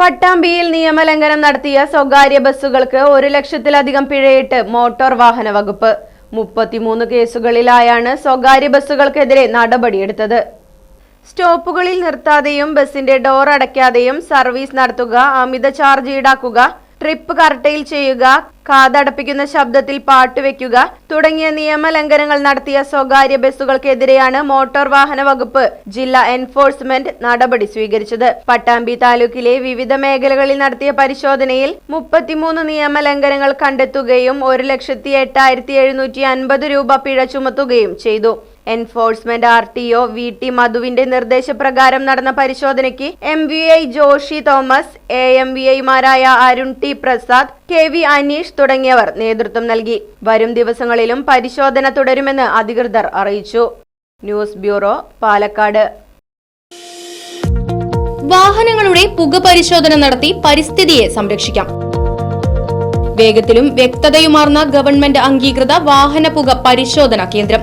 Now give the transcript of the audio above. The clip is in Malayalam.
പട്ടാമ്പിയിൽ നിയമലംഘനം നടത്തിയ സ്വകാര്യ ബസ്സുകൾക്ക് ഒരു ലക്ഷത്തിലധികം പിഴയിട്ട് മോട്ടോർ വാഹന വകുപ്പ്. മുപ്പത്തിമൂന്ന് കേസുകളിലായാണ് സ്വകാര്യ ബസ്സുകൾക്കെതിരെ നടപടിയെടുത്തത്. സ്റ്റോപ്പുകളിൽ നിർത്താതെയും ബസിന്റെ ഡോർ അടയ്ക്കാതെയും സർവീസ് നടത്തുക അമിത ചാർജ് ഈടാക്കുക ട്രിപ്പ് കർട്ടയിൽ ചെയ്യുക കാതടപ്പിക്കുന്ന ശബ്ദത്തിൽ പാട്ട് വെക്കുക തുടങ്ങിയ നിയമലംഘനങ്ങൾ നടത്തിയ സ്വകാര്യ ബസ്സുകൾക്കെതിരെയാണ് മോട്ടോർ വാഹന വകുപ്പ് ജില്ലാ എൻഫോഴ്സ്മെന്റ് നടപടി സ്വീകരിച്ചത്. പട്ടാമ്പി താലൂക്കിലെ വിവിധ മേഖലകളിൽ നടത്തിയ പരിശോധനയിൽ മുപ്പത്തിമൂന്ന് നിയമലംഘനങ്ങൾ കണ്ടെത്തുകയും ഒരു ലക്ഷത്തി എട്ടായിരത്തി എഴുന്നൂറ്റി അൻപത് രൂപ പിഴ ചുമത്തുകയും ചെയ്തു. Enforcement R T O V T മധുവിന്റെ നിർദ്ദേശപ്രകാരം നടന്ന പരിശോധനയ്ക്ക് M V I Joshi Thomas A M V ഐമാരായ Arun T Prasad K V Aneesh തുടങ്ങിയവർ നേതൃത്വം നൽകി. വരും ദിവസങ്ങളിലും പരിശോധന തുടരുമെന്ന് അധികൃതർ അറിയിച്ചു. News bureau Palakkad. വാഹനങ്ങളുടെ പുക പരിശോധന നടത്തി പരിസ്ഥിതിയെ സംരക്ഷിക്കാം. വേഗത്തിലും വ്യക്തതയുമാർന്ന ഗവൺമെന്റ് അംഗീകൃത വാഹന പുക പരിശോധന കേന്ദ്രം.